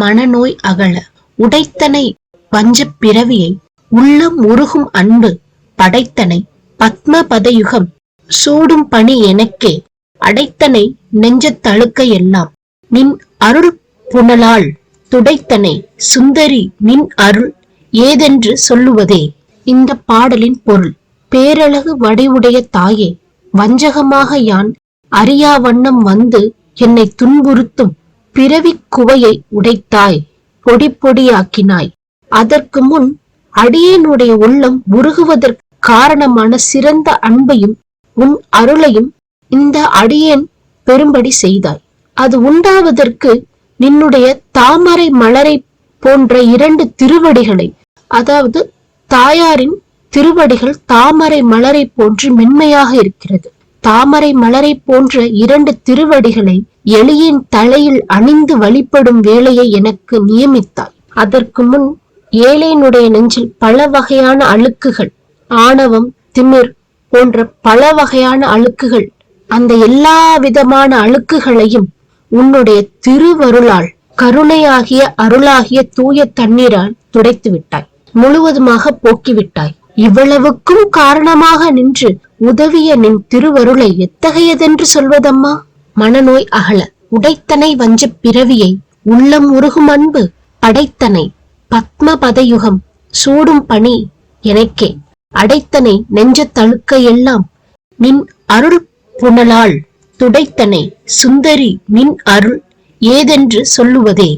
மனநோய் அகல. உடைத்தனை வஞ்சப் பிறவியை உள்ளம் உருகும் அன்பு படைத்தனை பத்ம பதயுகம் சூடும் பணி எனக்கே அடைத்தனை நெஞ்சத் தழுக்க எல்லாம். நின் அருள் புனலால் துடைத்தனை சுந்தரி நின் அருள் ஏதென்று சொல்லுவதே இந்த பாடலின் பொருள். பேரழகு வடிவுடைய தாயே வஞ்சகமாக யான் அறியா வண்ணம் வந்து என்னை துன்புறுத்தும் பிறவிக் குவையை உடைத்தாய் பொடி பொடியாக்கினாய். அதற்கு முன் அடியேனுடைய உள்ளம் உருகுவதற்கு காரணமான சிறந்த அன்பையும் உன் அருளையும் இந்த அடியேன் பெரும்படி செய்தாய். அது உண்டாவதற்கு நின்னுடைய தாமரை மலரை போன்ற இரண்டு திருவடிகளை அதாவது தாயாரின் திருவடிகள் தாமரை மலரை போன்று மென்மையாக இருக்கிறது. தாமரை மலரை போன்ற இரண்டு திருவடிகளை எலியின் தலையில் அணிந்து வழிபடும் வேலையை எனக்கு நியமித்தாய். அதற்கு முன் ஏழையினுடைய நெஞ்சில் பல வகையான அழுக்குகள் ஆணவம் திமிர் போன்ற பல வகையான அழுக்குகள் அந்த எல்லா விதமான அழுக்குகளையும் உன்னுடைய திருவருளால் கருணையாகிய அருளாகிய தூய தண்ணீரால் துடைத்து விட்டாய். முழுவதுமாக போக்கிவிட்டாய். இவ்வளவுக்கும் காரணமாக நின்று உதவிய நின் திருவருளை எத்தகையதென்று சொல்வதம்மா? மனநோய் அகல உடைத்தனை வஞ்சப் பிறவியை உள்ளம் உருகும் அன்பு படைத்தனை பத்ம பதயுகம் சூடும் பணி எனக்கே அடைத்தனை நெஞ்ச தழுக்க எல்லாம் நின் அருள் புனலால் துடைத்தனை சுந்தரி நின் அருள் ஏதென்று சொல்லுவதே.